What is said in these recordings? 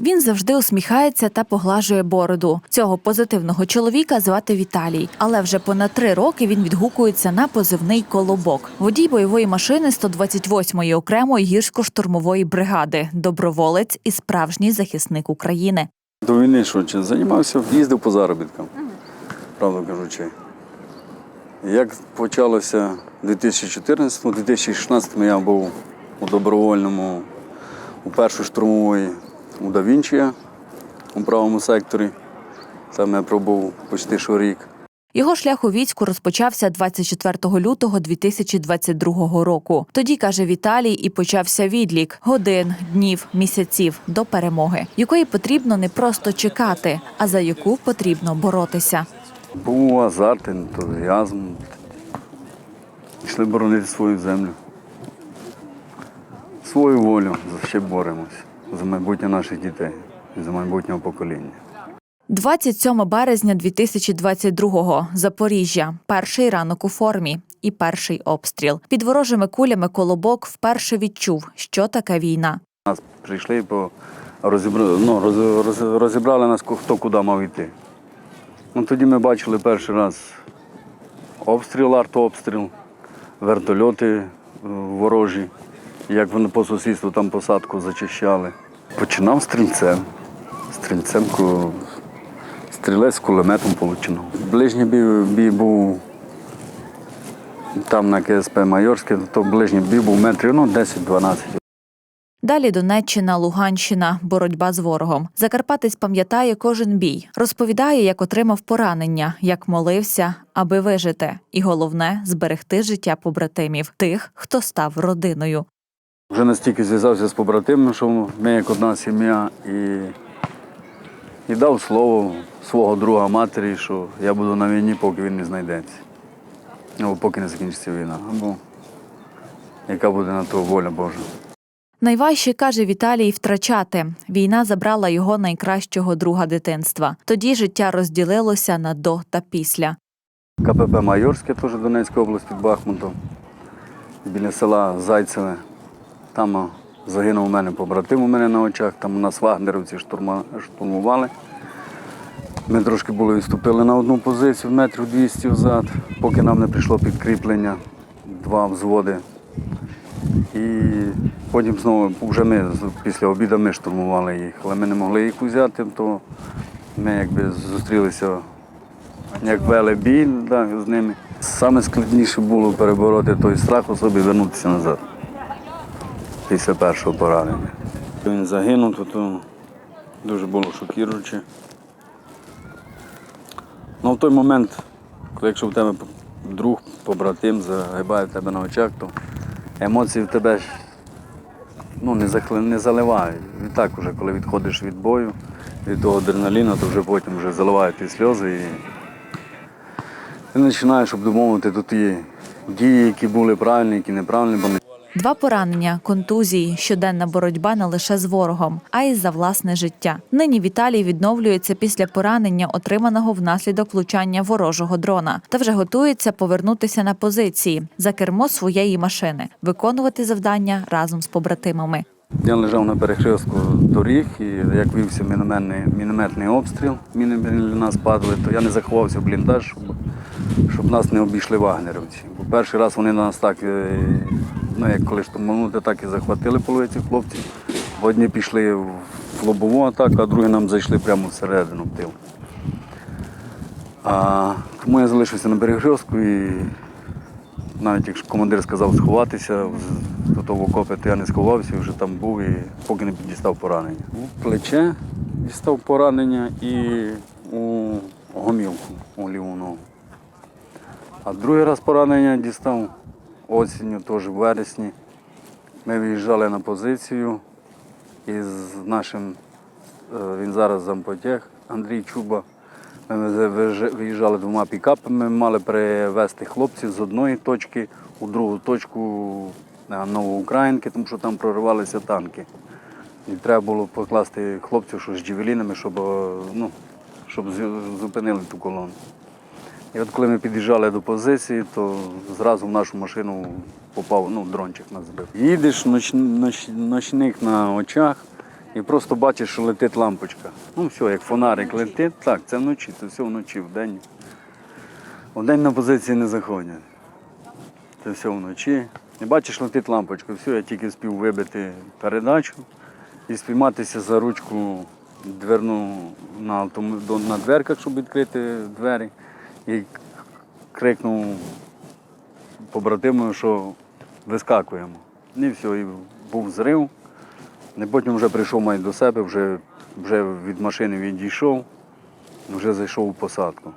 Він завжди усміхається та поглажує бороду. Цього позитивного чоловіка звати Віталій, але вже понад три роки він відгукується на позивний колобок. Водій бойової машини 128-ї окремої гірсько-штурмової бригади, доброволець і справжній захисник України. До війни що чи займався, їздив по заробіткам, правду кажучи. Як почалося в 2014-2016 я був у добровольному, у першій штурмової у Давінчія у правому секторі. Там я пробув почти що рік. Його шлях у війську розпочався 24 лютого 2022 року. Тоді каже Віталій, і почався відлік годин, днів, місяців до перемоги, якої потрібно не просто чекати, а за яку потрібно боротися. Був азарт, ентузіазм. Йшли боронити свою землю. Свою волю за ще боремось за майбутнє наших дітей, за майбутнього покоління. 27 березня 2022-го. Запоріжжя. Перший ранок у формі і перший обстріл. Під ворожими кулями колобок вперше відчув, що таке війна. Нас прийшли, по розібрали, ну, роз, роз, розібрали нас, хто куди мав йти. Ну, тоді ми бачили перший раз обстріл, артобстріл, вертольоти е, ворожі, як вони по сусідству там посадку зачищали. Починав стрільцем. Стрільцем стрілець з кулеметом починав. Ближній бій, бій був там на КСП Майорське, то ближній бій був метрів ну, 10-12. Далі Донеччина, Луганщина, боротьба з ворогом. Закарпатець пам'ятає кожен бій, розповідає, як отримав поранення, як молився, аби вижити, і головне зберегти життя побратимів, тих, хто став родиною. Вже настільки зв'язався з побратимами, що ми як одна сім'я і, і дав слово свого друга матері, що я буду на війні, поки він не знайдеться. Або поки не закінчиться війна. Або яка буде на то воля Божа. Найважче каже Віталій втрачати. Війна забрала його найкращого друга дитинства. Тоді життя розділилося на до та після. КПП Майорське, теж Донецька область під Бахмутом, біля села Зайцеве. Там загинув у мене побратим у мене на очах, там у нас вагнерівці штурмували. Ми трошки були відступили на одну позицію, метрів 200 взад, поки нам не прийшло підкріплення, два взводи. І потім знову вже ми після обіду ми штурмували їх, але ми не могли їх взяти, то ми якби зустрілися як вели бій да, з ними. Саме складніше було перебороти той страх особи і вернутися назад після першого поранення. Він загинув, то, то дуже було шокіруюче. Ну, в той момент, коли якщо в тебе друг, побратим загибає в тебе на очах, то емоції в тебе ну, не, захли- не заливають. І так уже, коли відходиш від бою, від того адреналіну, то вже потім вже заливають ті сльози. І ти починаєш обдумовувати ті дії, які були правильні, які неправильні, Два поранення, контузії, щоденна боротьба не лише з ворогом, а й за власне життя. Нині Віталій відновлюється після поранення, отриманого внаслідок влучання ворожого дрона, та вже готується повернутися на позиції за кермо своєї машини, виконувати завдання разом з побратимами. Я лежав на перехрестку доріг, і як вівся мінометний, мінометний обстріл, міни біля нас падали, то я не заховався в бліндаж, щоб, щоб нас не обійшли вагнерівці. Бо перший раз вони нас так, е, ну як коли штурманути, так і захватили половиці хлопців. Одні пішли в лобову атаку, а другі нам зайшли прямо всередину в тил. А, тому я залишився на перехрестку і навіть якщо командир сказав сховатися до того окопи, то я не сховався, вже там був і поки не дістав поранення. У плече дістав поранення і у гомілку, у ліву ногу. А другий раз поранення дістав осінню, теж в вересні. Ми виїжджали на позицію із нашим, е, він зараз зампотяг, Андрій Чуба. Ми виїжджали двома пікапами, мали перевезти хлопців з одної точки у другу точку на Новоукраїнки, тому що там проривалися танки. І треба було покласти хлопців що з джевелінами, щоб, е, ну, щоб зупинили ту колону. І от коли ми під'їжджали до позиції, то зразу в нашу машину попав, ну, дрончик нас збив. Їдеш, ноч, ноч, ночник на очах, і просто бачиш, що летить лампочка. Ну все, як фонарик летить, так, це вночі, це все вночі, вдень. Вдень на позиції не заходять. Це все вночі. І бачиш, летить лампочка. Все, я тільки спів вибити передачу і спійматися за ручку дверну на, на дверках, щоб відкрити двері. І крикнув побратиму, що вискакуємо. І все, і був зрив. І потім вже прийшов май до себе, вже, вже від машини відійшов, вже зайшов у посадку.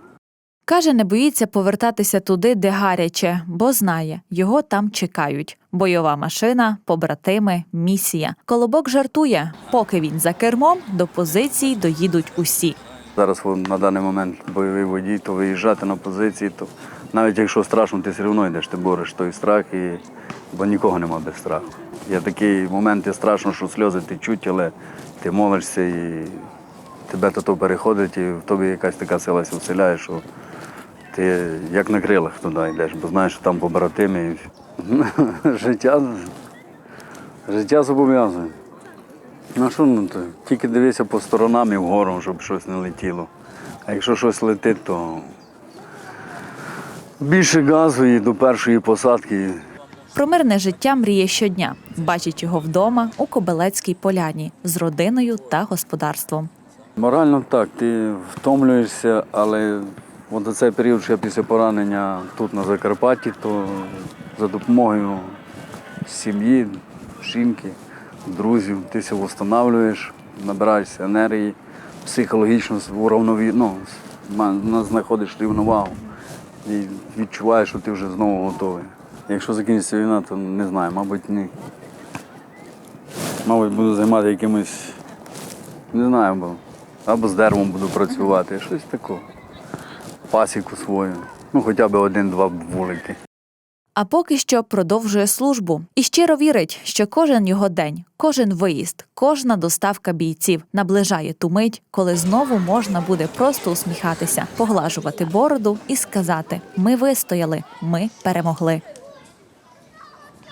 Каже, не боїться повертатися туди, де гаряче, бо знає, його там чекають. Бойова машина, побратими, місія. Колобок жартує, поки він за кермом, до позицій доїдуть усі. Зараз на даний момент бойовий водій, то виїжджати на позиції, то навіть якщо страшно, ти все одно йдеш, ти бореш той страх, і... бо нікого нема без страху. Є такі моменти страшно, що сльози течуть, але ти молишся і тебе то, переходить, і в тобі якась така сила се вселяє, що ти як на крилах туди йдеш, бо знаєш, що там побратими. Життя, життя зобов'язує. Ну що ну то? Тільки дивися по сторонам і вгору, щоб щось не летіло. А якщо щось летить, то більше газу і до першої посадки. Про мирне життя мріє щодня. Бачить його вдома у Кобелецькій поляні з родиною та господарством. Морально так, ти втомлюєшся, але от цей період, я після поранення тут на Закарпатті, то за допомогою сім'ї, жінки, друзів, ти себе встановлюєш, набираєшся енергії, психологічно уравнові... ну, знаходиш рівновагу і відчуваєш, що ти вже знову готовий. Якщо закінчиться війна, то не знаю, мабуть, ні. Мабуть, буду займатися якимось не знаю, бо або з деревом буду працювати, щось таке. Пасіку свою. Ну, хоча б один-два вулики. А поки що продовжує службу і щиро вірить, що кожен його день, кожен виїзд, кожна доставка бійців наближає ту мить, коли знову можна буде просто усміхатися, поглажувати бороду і сказати: Ми вистояли, ми перемогли.